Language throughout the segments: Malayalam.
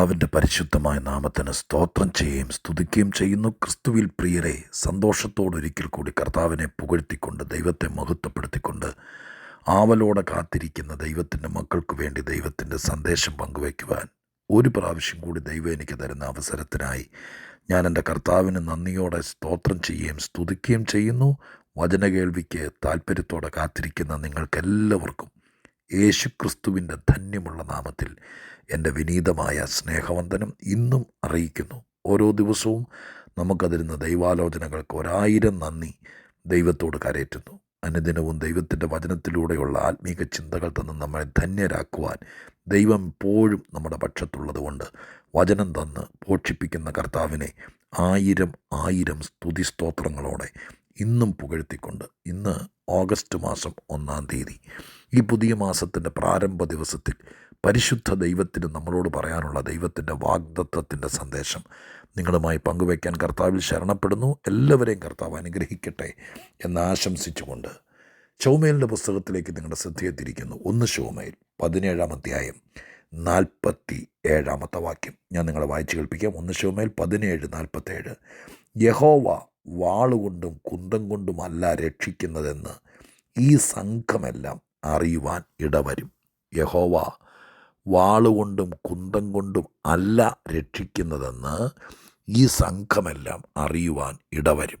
കർത്താവിന്റെ പരിശുദ്ധമായ നാമത്തിന് സ്തോത്രം ചെയ്യുകയും സ്തുതിക്കുകയും ചെയ്യുന്നു. ക്രിസ്തുവിൽ പ്രിയരെ സന്തോഷത്തോടൊരിക്കൽ കൂടി കർത്താവിനെ പുകഴ്ത്തിക്കൊണ്ട് ദൈവത്തെ മഹത്വപ്പെടുത്തിക്കൊണ്ട് ആവലോടെ കാത്തിരിക്കുന്ന ദൈവത്തിന്റെ മക്കൾക്ക് വേണ്ടി ദൈവത്തിന്റെ സന്ദേശം പങ്കുവയ്ക്കുവാൻ ഒരു പ്രാവശ്യം കൂടി ദൈവം എനിക്ക് തരുന്ന അവസരത്തിനായി ഞാൻ എന്റെ കർത്താവിന് നന്ദിയോടെ സ്തോത്രം ചെയ്യുകയും സ്തുതിക്കുകയും ചെയ്യുന്നു. വചന കേൾവിക്ക് താല്പര്യത്തോടെ കാത്തിരിക്കുന്ന നിങ്ങൾക്കെല്ലാവർക്കും യേശുക്രിസ്തുവിന്റെ ധന്യമുള്ള നാമത്തിൽ എന്റെ വിനീതമായ സ്നേഹവന്ദനം ഇന്നും അറിയിക്കുന്നു. ഓരോ ദിവസവും നമുക്കതിരുന്ന ദൈവാലോചനകൾക്ക് ഒരായിരം നന്ദി ദൈവത്തോട് കരയറ്റുന്നു. അനുദിനവും ദൈവത്തിന്റെ വചനത്തിലൂടെയുള്ള ആത്മീക ചിന്തകൾ തന്ന് നമ്മളെ ധന്യരാക്കുവാൻ ദൈവം ഇപ്പോഴും നമ്മുടെ പക്ഷത്തുള്ളതുകൊണ്ട് വചനം തന്ന് പോഷിപ്പിക്കുന്ന കർത്താവിനെ ആയിരം ആയിരം സ്തുതി സ്തോത്രങ്ങളോടെ ഇന്നും പുകഴ്ത്തിക്കൊണ്ട് ഇന്ന് ഓഗസ്റ്റ് മാസം ഒന്നാം തീയതി ഈ പുതിയ മാസത്തിന്റെ പ്രാരംഭ ദിവസത്തിൽ പരിശുദ്ധ ദൈവത്തിന് നമ്മളോട് പറയാനുള്ള ദൈവത്തിന്റെ വാഗ്ദത്വത്തിന്റെ സന്ദേശം നിങ്ങളുമായി പങ്കുവയ്ക്കാൻ കർത്താവിൽ ശരണപ്പെടുന്നു. എല്ലാവരെയും കർത്താവ് അനുഗ്രഹിക്കട്ടെ എന്ന് ആശംസിച്ചുകൊണ്ട് ചൗമേലിന്റെ പുസ്തകത്തിലേക്ക് നിങ്ങളുടെ ശ്രദ്ധയെ തിരിക്കുന്നു ഒന്ന് ഷോമേൽ പതിനേഴാം അധ്യായം നാൽപ്പത്തി ഏഴാമത്തെ വാക്യം. ഞാൻ നിങ്ങളെ വായിച്ചു കേൾപ്പിക്കാം. ഒന്ന് ഷോമേൽ പതിനേഴ് നാൽപ്പത്തേഴ് യഹോവ വാളുകൊണ്ടും കുന്തം കൊണ്ടും കൊണ്ടുമല്ല രക്ഷിക്കുന്നതെന്ന് ഈ സംഘമെല്ലാം അറിയുവാൻ ഇടവരും. യഹോവ വാളുകൊണ്ടും കുന്തം കൊണ്ടും അല്ല രക്ഷിക്കുന്നതെന്ന് ഈ സംഘമെല്ലാം അറിയുവാൻ ഇടവരും.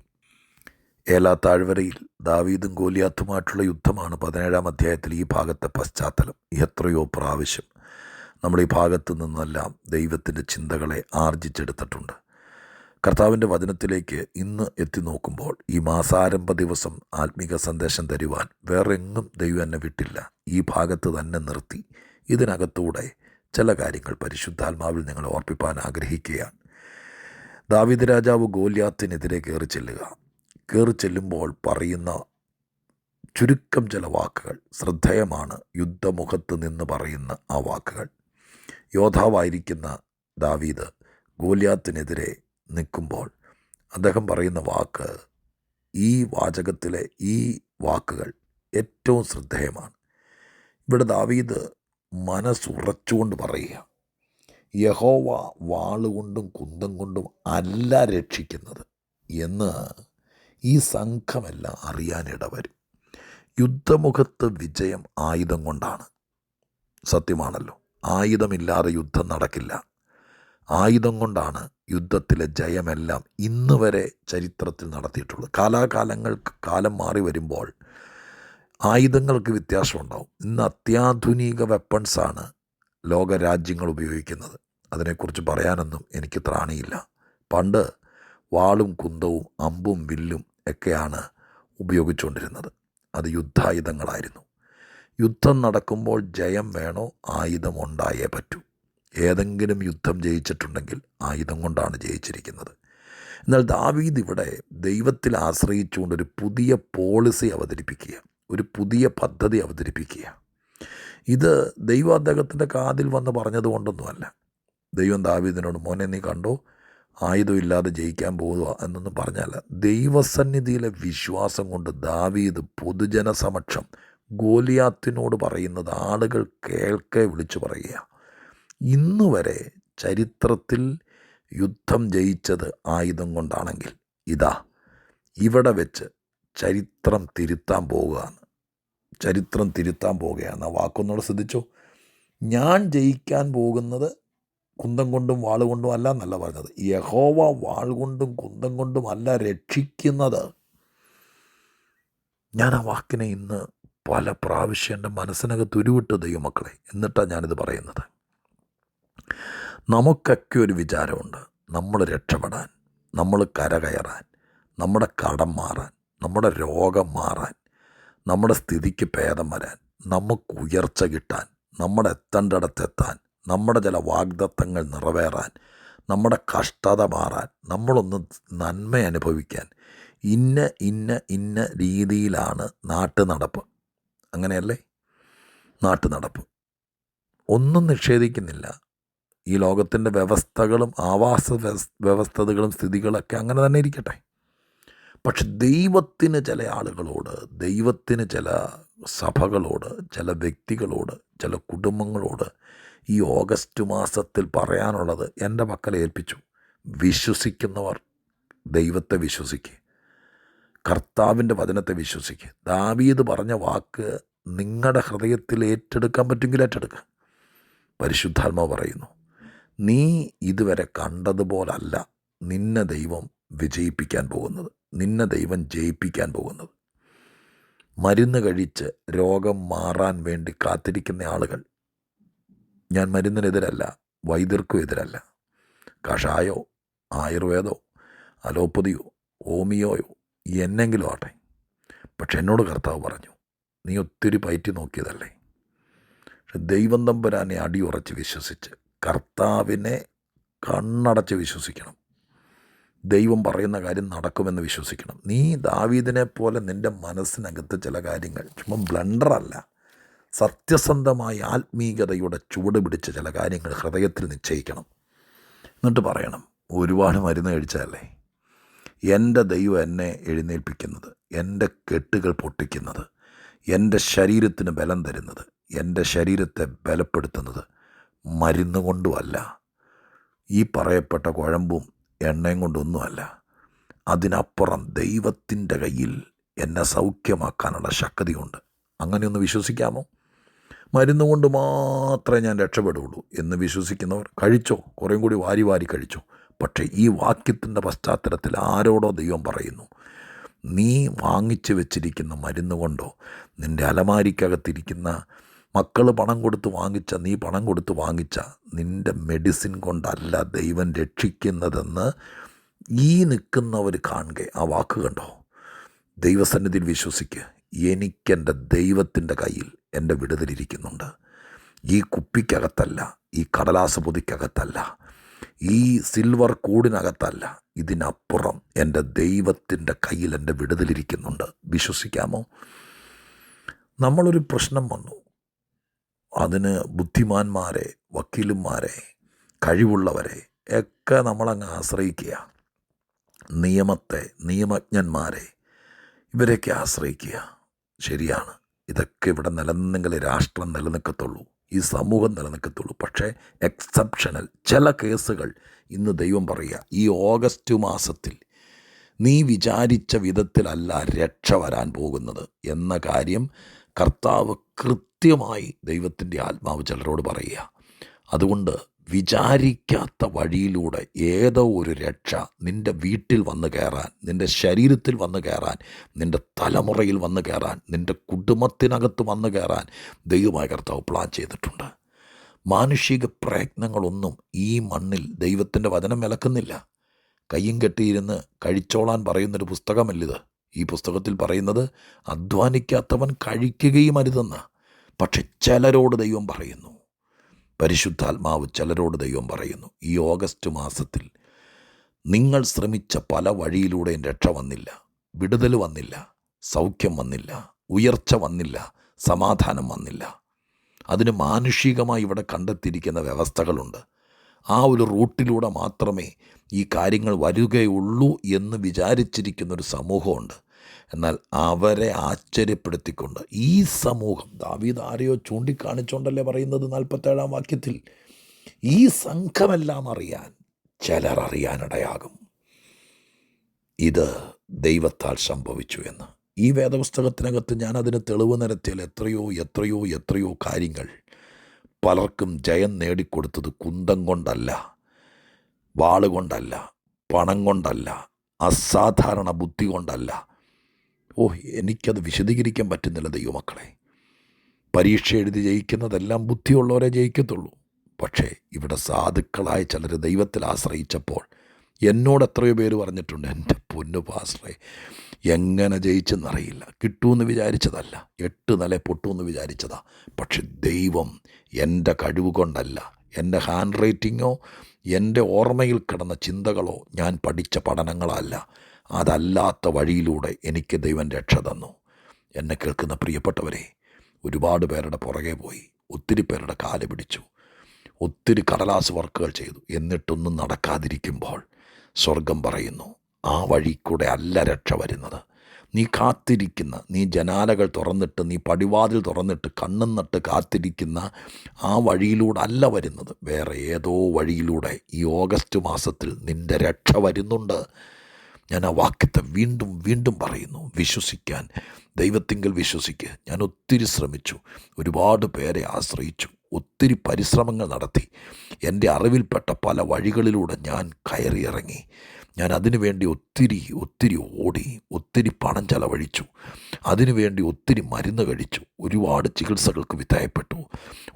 ഏലാ താഴ്വരയിൽ ദാവീദും ഗോലിയാത്തുമായിട്ടുള്ള യുദ്ധമാണ് പതിനേഴാം അധ്യായത്തിൽ ഈ ഭാഗത്തെ പശ്ചാത്തലം. എത്രയോ പ്രാവശ്യം നമ്മൾ ഈ ഭാഗത്തു നിന്നെല്ലാം ദൈവത്തിന്റെ ചിന്തകളെ ആർജിച്ചെടുത്തിട്ടുണ്ട്. കർത്താവിന്റെ വചനത്തിലേക്ക് ഇന്ന് എത്തി നോക്കുമ്പോൾ ഈ മാസാരംഭ ദിവസം ആത്മീക സന്ദേശം തരുവാൻ വേറെ എങ്ങും ദൈവം എന്നെ വിട്ടില്ല. ഈ ഭാഗത്ത് തന്നെ നിർത്തി. ഇതിനകത്തൂടെ ചില കാര്യങ്ങൾ പരിശുദ്ധാത്മാവിൽ നിങ്ങൾ ഓർപ്പിപ്പാൻ ആഗ്രഹിക്കുകയാണ്. ദാവിദ് രാജാവ് ഗോല്യാത്തിനെതിരെ കയറി ചെല്ലുക. കയറി ചെല്ലുമ്പോൾ പറയുന്ന ചുരുക്കം ചില വാക്കുകൾ. ശ്രദ്ധേയമാണ് യുദ്ധമുഖത്ത് നിന്ന് പറയുന്ന ആ വാക്കുകൾ. യോദ്ധാവായിരിക്കുന്ന ദാവീദ് ഗോല്യാത്തിനെതിരെ നിൽക്കുമ്പോൾ അദ്ദേഹം പറയുന്ന വാക്ക് ഈ വാചകത്തിലെ ഈ വാക്കുകൾ ഏറ്റവും ശ്രദ്ധേയമാണ്. ഇവിടെ ദാവീദ് മനസ്സുറച്ചുകൊണ്ട് പറയുക. യഹോവ വാളുകൊണ്ടും കുന്തം കൊണ്ടും അല്ല രക്ഷിക്കുന്നത് എന്ന് ഈ സംഘമെല്ലാം അറിയാനിടവരും യുദ്ധമുഖത്ത് വിജയം ആയുധം കൊണ്ടാണ്. സത്യമാണല്ലോ ആയുധമില്ലാതെ യുദ്ധം നടക്കില്ല. ആയുധം കൊണ്ടാണ് യുദ്ധത്തിലെ ജയമെല്ലാം ഇന്ന് വരെ ചരിത്രത്തിൽ നടത്തിയിട്ടുള്ളത്. കാലാകാലങ്ങൾക്ക് കാലം മാറി വരുമ്പോൾ ആയുധങ്ങൾക്ക് വ്യത്യാസമുണ്ടാവും. ഇന്ന് അത്യാധുനിക വെപ്പൺസാണ് ലോകരാജ്യങ്ങൾ ഉപയോഗിക്കുന്നത്. അതിനെക്കുറിച്ച് പറയാനൊന്നും എനിക്ക് ത്രാണിയില്ല. പണ്ട് വാളും കുന്തവും അമ്പും വില്ലും ഒക്കെയാണ് ഉപയോഗിച്ചുകൊണ്ടിരുന്നത്. അത് യുദ്ധായുധങ്ങളായിരുന്നു. യുദ്ധം നടക്കുമ്പോൾ ജയം വേണോ? ആയുധം ഉണ്ടായേ പറ്റൂ. ഏതെങ്കിലും യുദ്ധം ജയിച്ചിട്ടുണ്ടെങ്കിൽ ആയുധം കൊണ്ടാണ് ജയിച്ചിരിക്കുന്നത്. എന്നാൽ ദാവീദ് ഇവിടെ ദൈവത്തിൽ ആശ്രയിച്ചുകൊണ്ട് ഒരു പുതിയ പോളിസി അവതരിപ്പിക്കുക ഒരു പുതിയ പദ്ധതി അവതരിപ്പിക്കുക. ഇത് ദൈവം അദ്ദേഹത്തിന്റെ കാതിൽ വന്ന് പറഞ്ഞതുകൊണ്ടൊന്നുമല്ല ദൈവം ദാവീദിനോട് മോനെ നീ കണ്ടോ? ആയുധമില്ലാതെ ജയിക്കാൻ പോകുക എന്നൊന്നും പറഞ്ഞല്ല. ദൈവസന്നിധിയിലെ വിശ്വാസം കൊണ്ട് ദാവീദ് പൊതുജന സമക്ഷം ഗോലിയാത്തിനോട് പറയുന്നത് ആളുകൾ കേൾക്കെ വിളിച്ചു പറയുക. ഇന്നുവരെ ചരിത്രത്തിൽ യുദ്ധം ജയിച്ചത് ആയുധം കൊണ്ടാണെങ്കിൽ ഇതാ ഇവിടെ വെച്ച് ചരിത്രം തിരുത്താൻ പോവുകയാണ് ചരിത്രം തിരുത്താൻ പോവുകയാണ് ആ വാക്കൊന്നോട് ശ്രദ്ധിച്ചോ? ഞാൻ ജയിക്കാൻ പോകുന്നത് കുന്തം കൊണ്ടും വാൾ കൊണ്ടും അല്ല എന്നല്ല പറഞ്ഞത്. യഹോവ വാൾ കൊണ്ടും കുന്തം കൊണ്ടും അല്ല രക്ഷിക്കുന്നത്. ഞാൻ ആ വാക്കിനെ ഇന്ന് പല പ്രാവശ്യം എന്റെ മനസ്സിനകത്ത് ഉരുവിട്ട് ദൈവമക്കളെ. എന്നിട്ടാണ് ഞാനിത് പറയുന്നത്. നമുക്കൊക്കെ ഒരു വിചാരമുണ്ട്. നമ്മൾ രക്ഷപ്പെടാൻ നമ്മൾ കരകയറാൻ നമ്മുടെ കടം മാറാൻ നമ്മുടെ രോഗം മാറാൻ നമ്മുടെ സ്ഥിതിക്ക് ഭേദം വരാൻ നമുക്ക് ഉയർച്ച കിട്ടാൻ നമ്മുടെ എത്തേണ്ടിടത്തെത്താൻ നമ്മുടെ ചില വാഗ്ദത്തങ്ങൾ നിറവേറാൻ നമ്മുടെ കഷ്ടത മാറാൻ നമ്മളൊന്ന് നന്മ അനുഭവിക്കാൻ ഇന്ന ഇന്ന ഇന്ന രീതിയിലാണ് നാട്ടു നടപ്പ് അങ്ങനെയല്ലേ? നാട്ടു നടപ്പ് ഒന്നും നിഷേധിക്കുന്നില്ല. ഈ ലോകത്തിന്റെ വ്യവസ്ഥകളും ആവാസ വ്യവസ്ഥതകളും സ്ഥിതികളൊക്കെ അങ്ങനെ തന്നെ ഇരിക്കട്ടെ. പക്ഷെ ദൈവത്തിന് ചില ആളുകളോട് ദൈവത്തിന് ചില സഭകളോട് ചില വ്യക്തികളോട് ചില കുടുംബങ്ങളോട് ഈ ഓഗസ്റ്റ് മാസത്തിൽ പറയാനുള്ളത് എന്റെ മക്കളെ ഏൽപ്പിച്ചു. വിശ്വസിക്കുന്നവർ ദൈവത്തെ വിശ്വസിക്കുക കർത്താവിന്റെ വചനത്തെ വിശ്വസിക്കുക ദാവീദ് പറഞ്ഞ വാക്ക് നിങ്ങളുടെ ഹൃദയത്തിൽ ഏറ്റെടുക്കാൻ പറ്റുമെങ്കിൽ ഏറ്റെടുക്കുക പരിശുദ്ധാത്മാവ് പറയുന്നു നീ ഇതുവരെ കണ്ടതുപോലല്ല. നിന്നെ ദൈവം വിജയിപ്പിക്കാൻ പോകുന്നത്. നിന്നെ ദൈവം ജയിപ്പിക്കാൻ പോകുന്നത്. മരുന്ന് കഴിച്ച് രോഗം മാറാൻ വേണ്ടി കാത്തിരിക്കുന്ന ആളുകൾ. ഞാൻ മരുന്നിനെതിരല്ല വൈദ്യർക്കും എതിരല്ല. കഷായോ ആയുർവേദോ അലോപ്പതിയോ ഹോമിയോയോ എന്നെങ്കിലും ആട്ടെ പക്ഷെ എന്നോട് കർത്താവ് പറഞ്ഞു നീ ഒത്തിരി പയറ്റി നോക്കിയതല്ലേ? പക്ഷെ ദൈവം തമ്പുരാനെ അടിയുറച്ച് വിശ്വസിച്ച് കർത്താവിനെ കണ്ണടച്ച് വിശ്വസിക്കണം. ദൈവം പറയുന്ന കാര്യം നടക്കുമെന്ന് വിശ്വസിക്കണം. നീ ദാവീദിനെ പോലെ നിന്റെ മനസ്സിനകത്ത് ചില കാര്യങ്ങൾ ചുമ്മാ ബ്ലണ്ടറല്ല സത്യസന്ധമായ ആത്മീകതയുടെ ചുവട് പിടിച്ച ചില കാര്യങ്ങൾ ഹൃദയത്തിൽ നിശ്ചയിക്കണം. എന്നിട്ട് പറയണം ഒരുപാട് മരുന്ന് കഴിച്ചാലേ? എന്റെ ദൈവം എന്നെ എഴുന്നേൽപ്പിക്കുന്നത് എന്റെ കെട്ടുകൾ പൊട്ടിക്കുന്നത് എന്റെ ശരീരത്തിന് ബലം തരുന്നത് എന്റെ ശരീരത്തെ ബലപ്പെടുത്തുന്നത് മരുന്ന് കൊണ്ടുമല്ല. ഈ പറയപ്പെട്ട കുഴമ്പും എണ്ണയും കൊണ്ടൊന്നുമല്ല. അതിനപ്പുറം ദൈവത്തിന്റെ കയ്യിൽ എന്നെ സൗഖ്യമാക്കാനുള്ള ശക്തിയുണ്ട്. അങ്ങനെയൊന്ന് വിശ്വസിക്കാമോ? മരുന്ന് കൊണ്ട് മാത്രമേ ഞാൻ രക്ഷപ്പെടുകയുള്ളൂ എന്ന് വിശ്വസിക്കുന്നവർ കഴിച്ചോ? കുറേയും കൂടി വാരി വാരി കഴിച്ചോ? പക്ഷേ ഈ വാക്യത്തിന്റെ പശ്ചാത്തലത്തിൽ ആരോടോ ദൈവം പറയുന്നു നീ വാങ്ങിച്ചു വെച്ചിരിക്കുന്ന മരുന്ന് കൊണ്ടോ നിന്റെ അലമാരിക്കകത്തിരിക്കുന്ന മക്കൾ പണം കൊടുത്ത് വാങ്ങിച്ച നീ പണം കൊടുത്ത് വാങ്ങിച്ച നിന്റെ മെഡിസിൻ കൊണ്ടല്ല ദൈവം രക്ഷിക്കുന്നതെന്ന് ഈ നിൽക്കുന്നവർ കാണുക. ആ വാക്ക് കണ്ടോ? ദൈവസന്നിധിയിൽ വിശ്വസിക്കുക എനിക്കെന്റെ ദൈവത്തിന്റെ കയ്യിൽ എന്റെ വിടുതലിരിക്കുന്നുണ്ട് ഈ കുപ്പിക്കകത്തല്ല ഈ കടലാസ പൊതിക്കകത്തല്ല ഈ സിൽവർ കൂടിനകത്തല്ല ഇതിനപ്പുറം എന്റെ ദൈവത്തിന്റെ കയ്യിൽ എന്റെ വിടുതലിരിക്കുന്നുണ്ട് വിശ്വസിക്കാമോ? നമ്മളൊരു പ്രശ്നം വന്നു. അതിന് ബുദ്ധിമാന്മാരെ വക്കീലന്മാരെ കഴിവുള്ളവരെ ഒക്കെ നമ്മളങ്ങ് ആശ്രയിക്കുക. നിയമത്തെ നിയമജ്ഞന്മാരെ ഇവരെയൊക്കെ ആശ്രയിക്കുക. ശരിയാണ്. ഇതൊക്കെ ഇവിടെ നിലനിന്നെങ്കിൽ രാഷ്ട്രം നിലനിൽക്കത്തുള്ളൂ. ഈ സമൂഹം നിലനിൽക്കത്തുള്ളൂ. പക്ഷേ എക്സെപ്ഷണൽ ചില കേസുകൾ ഇന്ന് ദൈവം പറയുക ഈ ഓഗസ്റ്റ് മാസത്തിൽ നീ വിചാരിച്ച വിധത്തിലല്ല രക്ഷ വരാൻ പോകുന്നത് എന്ന കാര്യം കർത്താവ് കൃത്യമായി ദൈവത്തിന്റെ ആത്മാവ് ചിലരോട് പറയുക. അതുകൊണ്ട് വിചാരിക്കാത്ത വഴിയിലൂടെ ഏതോ ഒരു രക്ഷ നിന്റെ വീട്ടിൽ വന്ന് കയറാൻ നിന്റെ ശരീരത്തിൽ വന്ന് കയറാൻ നിന്റെ തലമുറയിൽ വന്ന് കയറാൻ നിന്റെ കുടുംബത്തിനകത്ത് വന്ന് കയറാൻ ദൈവമായ കർത്താവ് പ്ലാൻ ചെയ്തിട്ടുണ്ട്. മാനുഷിക പ്രയത്നങ്ങളൊന്നും ഈ മണ്ണിൽ ദൈവത്തിന്റെ വചനം വിലക്കുന്നില്ല. കയ്യും കെട്ടിയിരുന്ന് കഴിച്ചോളാൻ പറയുന്നൊരു പുസ്തകമല്ലിത്. ഈ പുസ്തകത്തിൽ പറയുന്നത് അധ്വാനിക്കാത്തവൻ കഴിക്കുകയും അരുതെന്ന്. പക്ഷെ ചിലരോട് ദൈവം പറയുന്നു. പരിശുദ്ധാത്മാവ് ചിലരോട് ദൈവം പറയുന്നു. ഈ ഓഗസ്റ്റ് മാസത്തിൽ നിങ്ങൾ ശ്രമിച്ച പല വഴിയിലൂടെയും രക്ഷ വന്നില്ല. വിടുതൽ വന്നില്ല. സൗഖ്യം വന്നില്ല. ഉയർച്ച വന്നില്ല. സമാധാനം വന്നില്ല. അതിന് മാനുഷികമായി ഇവിടെ കണ്ടെത്തിയിരിക്കുന്ന വ്യവസ്ഥകളുണ്ട്. ആ ഒരു റൂട്ടിലൂടെ മാത്രമേ ഈ കാര്യങ്ങൾ വരികയുള്ളൂ എന്ന് വിചാരിച്ചിരിക്കുന്നൊരു സമൂഹമുണ്ട്. എന്നാൽ അവരെ ആശ്ചര്യപ്പെടുത്തിക്കൊണ്ട് ഈ സമൂഹം ദാവീദ് ആരെയോ ചൂണ്ടിക്കാണിച്ചുകൊണ്ടല്ലേ പറയുന്നത് നാൽപ്പത്തേഴാം വാക്യത്തിൽ? ഈ സംഘമെല്ലാം അറിയാൻ ചിലർ അറിയാനിടയാകും. ഇത് ദൈവത്താൽ സംഭവിച്ചു എന്ന്. ഈ വേദപുസ്തകത്തിനകത്ത് ഞാൻ അതിന് തെളിവ് നിരത്തിയാൽ എത്രയോ എത്രയോ എത്രയോ കാര്യങ്ങൾ പലർക്കും ജയം നേടിക്കൊടുത്തത് കുന്തം കൊണ്ടല്ല വാളുകൊണ്ടല്ല പണം കൊണ്ടല്ല അസാധാരണ ബുദ്ധി കൊണ്ടല്ല ഓ എനിക്കത് വിശദീകരിക്കാൻ പറ്റുന്നില്ല ദൈവമക്കളെ. പരീക്ഷ എഴുതി ജയിക്കുന്നതെല്ലാം ബുദ്ധിയുള്ളവരെ ജയിക്കത്തുള്ളൂ. പക്ഷേ ഇവിടെ സാധുക്കളായ ചിലർ ദൈവത്തിൽ ആശ്രയിച്ചപ്പോൾ എന്നോട് എത്രയോ പേര് പറഞ്ഞിട്ടുണ്ട് എന്റെ പൊന്നു പാസ്റ്ററെ എങ്ങനെ ജയിച്ചെന്നറിയില്ല. കിട്ടുമെന്ന് വിചാരിച്ചതല്ല. എട്ട് നില പൊട്ടുമെന്ന് വിചാരിച്ചതാ. പക്ഷെ ദൈവം എന്റെ കഴിവ് കൊണ്ടല്ല എന്റെ ഹാൻഡ് റൈറ്റിങ്ങോ എന്റെ ഓർമ്മയിൽ കിടന്ന ചിന്തകളോ ഞാൻ പഠിച്ച പഠനങ്ങളല്ല. അതല്ലാത്ത വഴിയിലൂടെ എനിക്ക് ദൈവം രക്ഷ തന്നു. എന്നെ കേൾക്കുന്ന പ്രിയപ്പെട്ടവരെ ഒരുപാട് പേരുടെ പുറകെ പോയി ഒത്തിരി പേരുടെ കാൽ പിടിച്ചു. ഒത്തിരി കടലാസ് വർക്കുകൾ ചെയ്തു. എന്നിട്ടൊന്നും നടക്കാതിരിക്കുമ്പോൾ സ്വർഗം പറയുന്നു ആ വഴി കൂടെ അല്ല രക്ഷ വരുന്നത്. നീ കാത്തിരിക്കുന്ന നീ ജനാലകൾ തുറന്നിട്ട് നീ പടിവാതിൽ തുറന്നിട്ട് കണ്ണും നട്ട് കാത്തിരിക്കുന്ന ആ വഴിയിലൂടെ അല്ല വരുന്നത്. വേറെ ഏതോ വഴിയിലൂടെ ഈ ഓഗസ്റ്റ് മാസത്തിൽ നിന്റെ രക്ഷ വരുന്നുണ്ട്. ഞാൻ ആ വാക്യത്തെ വീണ്ടും വീണ്ടും പറയുന്നു. വിശ്വസിക്കാൻ ദൈവത്തിങ്കിൽ വിശ്വസിക്കുക ഞാൻ ഒത്തിരി ശ്രമിച്ചു. ഒരുപാട് പേരെ ആശ്രയിച്ചു. ഒത്തിരി പരിശ്രമങ്ങൾ നടത്തി. എന്റെ അറിവിൽപ്പെട്ട പല വഴികളിലൂടെ ഞാൻ കയറിയിറങ്ങി. ഞാൻ അതിനുവേണ്ടി ഒത്തിരി ഒത്തിരി ഓടി ഒത്തിരി പണം ചെലവഴിച്ചു. അതിനുവേണ്ടി ഒത്തിരി മരുന്ന് കഴിച്ചു. ഒരുപാട് ചികിത്സകൾക്ക് വിധേയപ്പെട്ടു.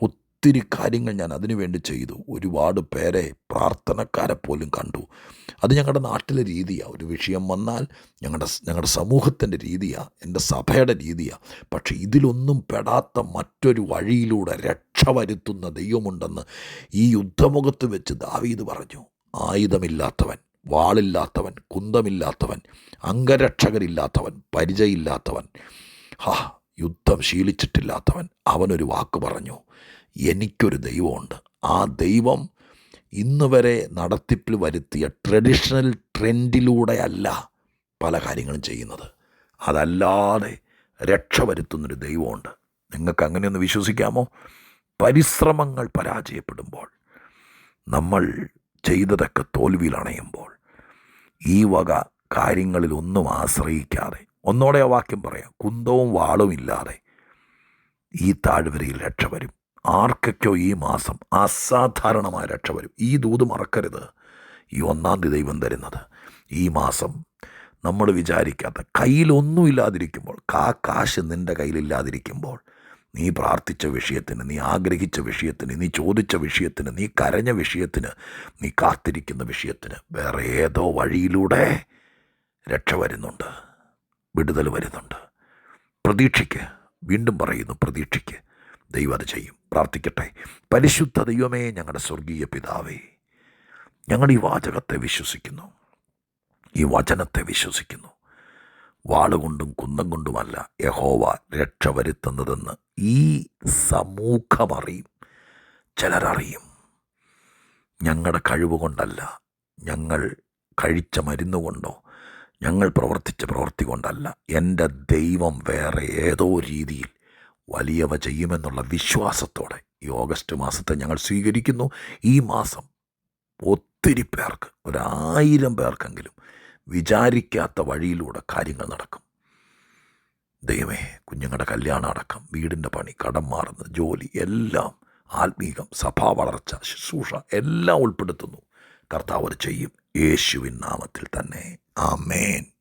ഒത്തിരി കാര്യങ്ങൾ ഞാൻ അതിനുവേണ്ടി ചെയ്തു. ഒരുപാട് പേരെ പ്രാർത്ഥനക്കാരെ പോലും കണ്ടു. അത് ഞങ്ങളുടെ നാട്ടിലെ രീതിയാണ് ഒരു വിഷയം വന്നാൽ ഞങ്ങളുടെ ഞങ്ങളുടെ സമൂഹത്തിന്റെ രീതിയാണ് എന്റെ സഭയുടെ രീതിയാണ് പക്ഷേ ഇതിലൊന്നും പെടാത്ത മറ്റൊരു വഴിയിലൂടെ രക്ഷ വരുത്തുന്ന ദൈവമുണ്ടെന്ന് ഈ യുദ്ധമുഖത്ത് വെച്ച് ദാവീദ് പറഞ്ഞു. ആയുധമില്ലാത്തവൻ വാളില്ലാത്തവൻ കുന്തമില്ലാത്തവൻ അംഗരക്ഷകരില്ലാത്തവൻ പരിചയമില്ലാത്തവൻ ഹാ യുദ്ധം ശീലിച്ചിട്ടില്ലാത്തവൻ അവനൊരു വാക്ക് പറഞ്ഞു. എനിക്കൊരു ദൈവമുണ്ട്. ആ ദൈവം ഇന്ന് വരെ നടത്തിപ്പിൽ വരുത്തിയ ട്രഡീഷണൽ ട്രെൻഡിലൂടെ അല്ല പല കാര്യങ്ങളും ചെയ്യുന്നത്. അതല്ലാതെ രക്ഷ വരുത്തുന്നൊരു ദൈവമുണ്ട്. നിങ്ങൾക്ക് അങ്ങനെയൊന്ന് വിശ്വസിക്കാമോ? പരിശ്രമങ്ങൾ പരാജയപ്പെടുമ്പോൾ നമ്മൾ ചെയ്തതൊക്കെ തോൽവിയിലണയുമ്പോൾ ഈ വക കാര്യങ്ങളിലൊന്നും ആശ്രയിക്കാതെ ഒന്നോടെ ആ വാക്യം പറയാം കുന്തവും വാളും ഇല്ലാതെ ഈ താഴ്വരയിൽ രക്ഷ വരും. ആർക്കൊക്കെയോ ഈ മാസം അസാധാരണമായ രക്ഷ വരും. ഈ ദൂത് മറക്കരുത്. ഈ ഒന്നാം തീയതി ദൈവം തരുന്നത്. ഈ മാസം നമ്മൾ വിചാരിക്കാത്ത കയ്യിലൊന്നുമില്ലാതിരിക്കുമ്പോൾ കാ കാശ് നിന്റെ കയ്യിലില്ലാതിരിക്കുമ്പോൾ നീ പ്രാർത്ഥിച്ച വിഷയത്തിന് നീ ആഗ്രഹിച്ച വിഷയത്തിന് നീ ചോദിച്ച വിഷയത്തിന് നീ കരഞ്ഞ വിഷയത്തിന് നീ കാത്തിരിക്കുന്ന വിഷയത്തിന് വേറെ ഏതോ വഴിയിലൂടെ രക്ഷ വരുന്നുണ്ട്. വിടുതൽ വരുന്നുണ്ട്. പ്രതീക്ഷയ്ക്ക് വീണ്ടും പറയുന്നു പ്രതീക്ഷയ്ക്ക്. ദൈവം അത് ചെയ്യും. പ്രാർത്ഥിക്കട്ടെ. പരിശുദ്ധ ദൈവമേ ഞങ്ങളുടെ സ്വർഗീയ പിതാവേ ഞങ്ങൾ ഈ വാചകത്തെ വിശ്വസിക്കുന്നു. ഈ വചനത്തെ വിശ്വസിക്കുന്നു. വാളുകൊണ്ടും കുന്തം കൊണ്ടുമല്ല യഹോവ രക്ഷ വരുത്തുന്നതെന്ന് ഈ സമൂഹമറിയും ചിലരറിയും. ഞങ്ങളുടെ കഴിവ് കൊണ്ടല്ല ഞങ്ങൾ കഴിച്ച മരുന്നുകൊണ്ടോ ഞങ്ങൾ പ്രവർത്തിച്ച പ്രവർത്തി കൊണ്ടല്ല. എന്റെ ദൈവം വേറെ ഏതോ രീതിയിൽ വലിയവ ചെയ്യുമെന്നുള്ള വിശ്വാസത്തോടെ ഈ ഓഗസ്റ്റ് മാസത്തെ ഞങ്ങൾ സ്വീകരിക്കുന്നു. ഈ മാസം ഒത്തിരി പേർക്ക് ഒരായിരം പേർക്കെങ്കിലും വിചാരിക്കാത്ത വഴിയിലൂടെ കാര്യങ്ങൾ നടക്കും. ദൈവമേ കുഞ്ഞുങ്ങളുടെ കല്യാണം അടക്കം വീടിന്റെ പണി കടം മാറുന്നത് ജോലി എല്ലാം ആത്മീകം സഭാ വളർച്ച ശുശ്രൂഷ എല്ലാം ഉൾപ്പെടുത്തുന്നു. കർത്താവ് ചെയ്യും. യേശുവിൻ നാമത്തിൽ തന്നെ. ആമേൻ.